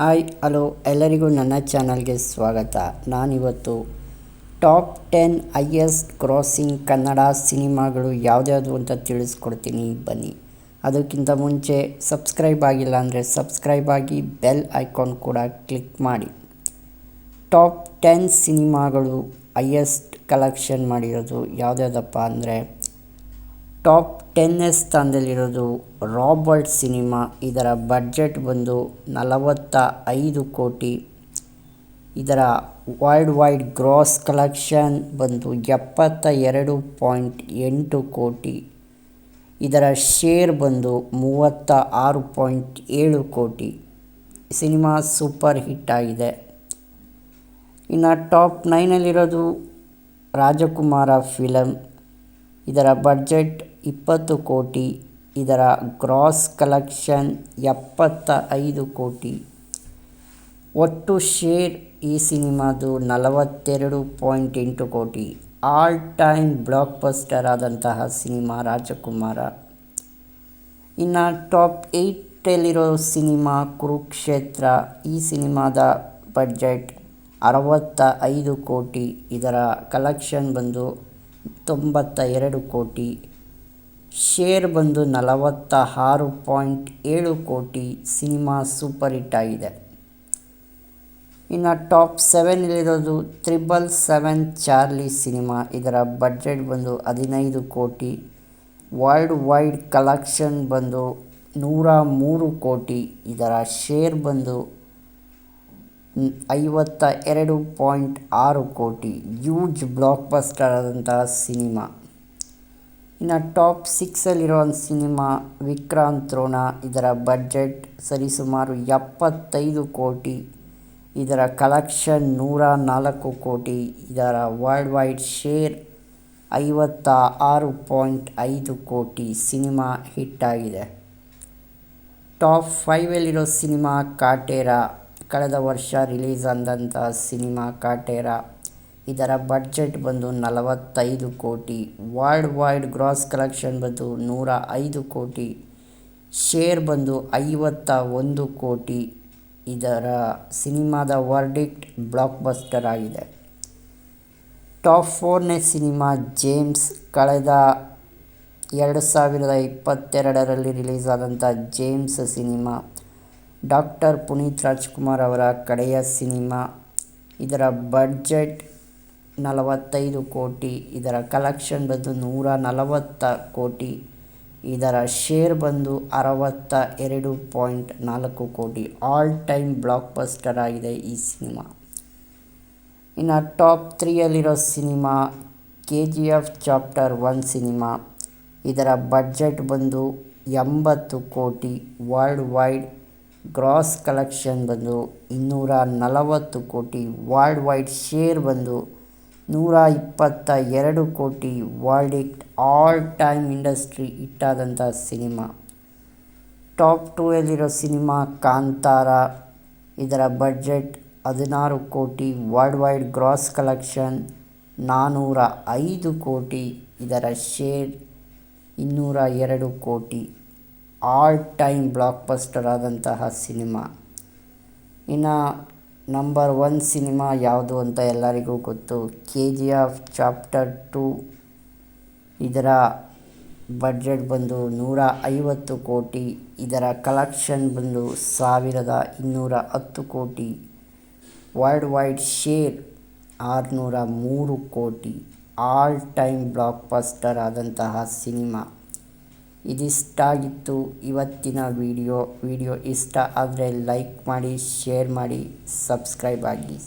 Hi, hello, ಎಲ್ಲರಿಗೂ ನನ್ನ ಚಾನಲ್ಗೆ ಸ್ವಾಗತ. ನಾನಿವತ್ತು top ten highest crossing Kannada ಸಿನಿಮಾಗಳು ಯಾವುದ್ಯಾವುದು ಅಂತ ತಿಳಿಸ್ಕೊಡ್ತೀನಿ. ಬನ್ನಿ. ಅದಕ್ಕಿಂತ ಮುಂಚೆ ಸಬ್ಸ್ಕ್ರೈಬ್ ಆಗಿಲ್ಲ ಅಂದರೆ ಸಬ್ಸ್ಕ್ರೈಬ್ ಆಗಿ ಬೆಲ್ ಐಕಾನ್ ಕೂಡ ಕ್ಲಿಕ್ ಮಾಡಿ. ಟಾಪ್ ಟೆನ್ ಸಿನಿಮಾಗಳು ಹೈಯೆಸ್ಟ್ ಕಲೆಕ್ಷನ್ ಮಾಡಿರೋದು ಯಾವುದ್ಯಾವ್ದಪ್ಪ ಅಂದರೆ ಟಾಪ್ ಟೆನ್ನೇ ಸ್ಥಾನದಲ್ಲಿರೋದು ರಾಬರ್ಟ್ ಸಿನಿಮಾ. ಇದರ ಬಡ್ಜೆಟ್ ಬಂದು ನಲವತ್ತ ಐದು ಕೋಟಿ. ಇದರ ವರ್ಲ್ಡ್ ವೈಡ್ ಗ್ರಾಸ್ ಕಲೆಕ್ಷನ್ ಬಂದು ಎಪ್ಪತ್ತ ಎರಡು ಪಾಯಿಂಟ್ ಎಂಟು ಕೋಟಿ. ಇದರ ಶೇರ್ ಬಂದು ಮೂವತ್ತ ಆರು ಪಾಯಿಂಟ್ ಏಳು ಕೋಟಿ. ಸಿನಿಮಾ ಸೂಪರ್ ಹಿಟ್ ಆಗಿದೆ. ಇನ್ನು ಟಾಪ್ ನೈನಲ್ಲಿರೋದು ರಾಜಕುಮಾರ ಫಿಲಮ್ ಇದರ ಬಡ್ಜೆಟ್ ಇಪ್ಪತ್ತು ಕೋಟಿ, ಇದರ ಗ್ರಾಸ್ ಕಲೆಕ್ಷನ್ ಎಪ್ಪತ್ತ ಐದು ಕೋಟಿ. ಒಟ್ಟು ಶೇರ್ ಈ ಸಿನಿಮಾದು ನಲವತ್ತೆರಡು ಪಾಯಿಂಟ್ ಎಂಟು ಕೋಟಿ. ಆಲ್ ಟೈಮ್ ಬ್ಲಾಕ್ ಬಸ್ಟರ್ ಆದಂತಹ ಸಿನಿಮಾ ರಾಜಕುಮಾರ. ಇನ್ನು ಟಾಪ್ ಏಯ್ಟಲ್ಲಿರೋ ಸಿನಿಮಾ ಕುರುಕ್ಷೇತ್ರ, ಈ ಸಿನಿಮಾದ ಬಡ್ಜೆಟ್ ಅರವತ್ತ ಐದು ಕೋಟಿ. ಇದರ ಕಲೆಕ್ಷನ್ ಬಂದು ತೊಂಬತ್ತ ಎರಡು ಕೋಟಿ. ಶೇರ್ ಬಂದು ನಲವತ್ತ ಆರು ಪಾಯಿಂಟ್ ಏಳು ಕೋಟಿ ಸಿನಿಮಾ ಸೂಪರ್ ಹಿಟ್ ಆಗಿದೆ. ಇನ್ನು ಟಾಪ್ ಸೆವೆನಲ್ಲಿರೋದು ತ್ರಿಬಲ್ ಸೆವೆನ್ ಚಾರ್ಲಿ ಸಿನಿಮಾ. ಇದರ ಬಡ್ಜೆಟ್ ಬಂದು ಹದಿನೈದು ಕೋಟಿ. ವರ್ಲ್ಡ್ ವೈಡ್ ಕಲೆಕ್ಷನ್ ಬಂದು ನೂರ ಮೂರು ಕೋಟಿ. ಇದರ ಶೇರ್ ಬಂದು ಐವತ್ತ ಎರಡು ಪಾಯಿಂಟ್ ಆರು ಕೋಟಿ. ಯೂಜ್ ಬ್ಲಾಕ್ಬಸ್ಟರ್ ಆದಂತಹ ಸಿನಿಮಾ. ಇನ್ನು ಟಾಪ್ ಸಿಕ್ಸಲ್ಲಿರೋ ಸಿನಿಮಾ ವಿಕ್ರಾಂತ್ ರೋಣ ಇದರ ಬಜೆಟ್ ಸರಿಸುಮಾರು ಎಪ್ಪತ್ತೈದು ಕೋಟಿ, ಇದರ ಕಲೆಕ್ಷನ್ ನೂರ ನಾಲ್ಕು ಕೋಟಿ, ಇದರ ವರ್ಲ್ಡ್ ವೈಡ್ ಶೇರ್ ಐವತ್ತ ಆರು ಪಾಯಿಂಟ್ ಐದು ಕೋಟಿ ಸಿನಿಮಾ ಹಿಟ್ಟಾಗಿದೆ. ಟಾಪ್ ಫೈವಲ್ಲಿರೋ ಸಿನಿಮಾ ಕಾಟೇರ, ಕಳೆದ ವರ್ಷ ರಿಲೀಸ್ ಆದಂಥ ಸಿನಿಮಾ ಕಾಟೇರ ಇದರ ಬಡ್ಜೆಟ್ ಬಂದು ನಲವತ್ತೈದು ಕೋಟಿ. ವರ್ಲ್ಡ್ ವೈಡ್ ಗ್ರಾಸ್ ಕಲೆಕ್ಷನ್ ಬಂದು ನೂರ ಐದು ಕೋಟಿ. ಶೇರ್ ಬಂದು ಐವತ್ತ ಒಂದು ಕೋಟಿ. ಇದರ ಸಿನಿಮಾದ ವರ್ಡಿಕ್ಟ್ ಬ್ಲಾಕ್ ಬಸ್ಟರ್ ಆಗಿದೆ ಟಾಪ್ ಫೋರ್ನೇ ಸಿನಿಮಾ ಜೇಮ್ಸ್ ಕಳೆದ ಎರಡು ಸಾವಿರದ ಇಪ್ಪತ್ತೆರಡರಲ್ಲಿ ರಿಲೀಸ್ ಆದಂಥ James cinema. Doctor Puneeth Rajkumar ಅವರ ಕಡೆಯ ಸಿನಿಮಾ. ಇದರ ಬಡ್ಜೆಟ್ ನಲವತ್ತೈದು ಕೋಟಿ, ಇದರ ಕಲೆಕ್ಷನ್ ಬಂದು ನೂರ ನಲವತ್ತ ಕೋಟಿ, ಇದರ ಶೇರ್ ಬಂದು ಅರವತ್ತ ಎರಡು ಪಾಯಿಂಟ್ ನಾಲ್ಕು ಕೋಟಿ. ಆಲ್ ಟೈಮ್ ಬ್ಲಾಕ್ ಬಸ್ಟರ್ ಆಗಿದೆ ಈ ಸಿನಿಮಾ. ಇನ್ನು top ತ್ರೀಯಲ್ಲಿರೋ cinema K G F chapter one cinema, ಇದರ ಬಡ್ಜೆಟ್ ಬಂದು ಎಂಬತ್ತು ಕೋಟಿ. ವರ್ಲ್ಡ್ ವೈಡ್ ಗ್ರಾಸ್ ಕಲೆಕ್ಷನ್ ಬಂದು ಇನ್ನೂರ ನಲವತ್ತು ಕೋಟಿ. ವರ್ಲ್ಡ್ ವೈಡ್ ಶೇರ್ ಬಂದು ನೂರ ಇಪ್ಪತ್ತ ಎರಡು ಕೋಟಿ world hit all time industry ಇಟ್ಟಾದಂಥ cinema. Top ಟೂಯಲ್ಲಿರೋ ಸಿನಿಮಾ ಕಾಂತಾರ. ಇದರ ಬಜೆಟ್ ಹದಿನಾರು ಕೋಟಿ, ವರ್ಲ್ಡ್ ವೈಡ್ ಗ್ರಾಸ್ ಕಲೆಕ್ಷನ್ ನಾನ್ನೂರ ಐದು ಕೋಟಿ, ಇದರ ಶೇರ್ ಇನ್ನೂರ ಎರಡು ಕೋಟಿ. ಆಲ್ ಟೈಮ್ ಬ್ಲಾಕ್ಬಸ್ಟರ್ ಆದಂತಹ ಸಿನಿಮಾ. ಇನ್ನು ನಂಬರ್ ಒನ್ ಸಿನಿಮಾ ಯಾವುದು ಅಂತ ಎಲ್ಲರಿಗೂ ಗೊತ್ತು. K G F chapter two ಇದರ ಬಜೆಟ್ ಬಂದು ನೂರ ಐವತ್ತು ಕೋಟಿ, ಇದರ ಕಲೆಕ್ಷನ್ ಬಂದು ಸಾವಿರದ ಇನ್ನೂರ ಹತ್ತು ಕೋಟಿ ವರ್ಲ್ಡ್ ವೈಡ್ ಶೇರ್ ಆರುನೂರ ಮೂರು ಕೋಟಿ ಆಲ್ ಟೈಮ್ ಬ್ಲಾಕ್ಬಸ್ಟರ್ ಆದಂತಹ ಸಿನಿಮಾ ಇದಿಷ್ಟಾಗಿತ್ತು ಇವತ್ತಿನ ವಿಡಿಯೋ. ವಿಡಿಯೋ ಇಷ್ಟ ಆದರೆ ಲೈಕ್ ಮಾಡಿ ಶೇರ್ ಮಾಡಿ ಸಬ್ಸ್ಕ್ರೈಬ್ ಆಗಿ.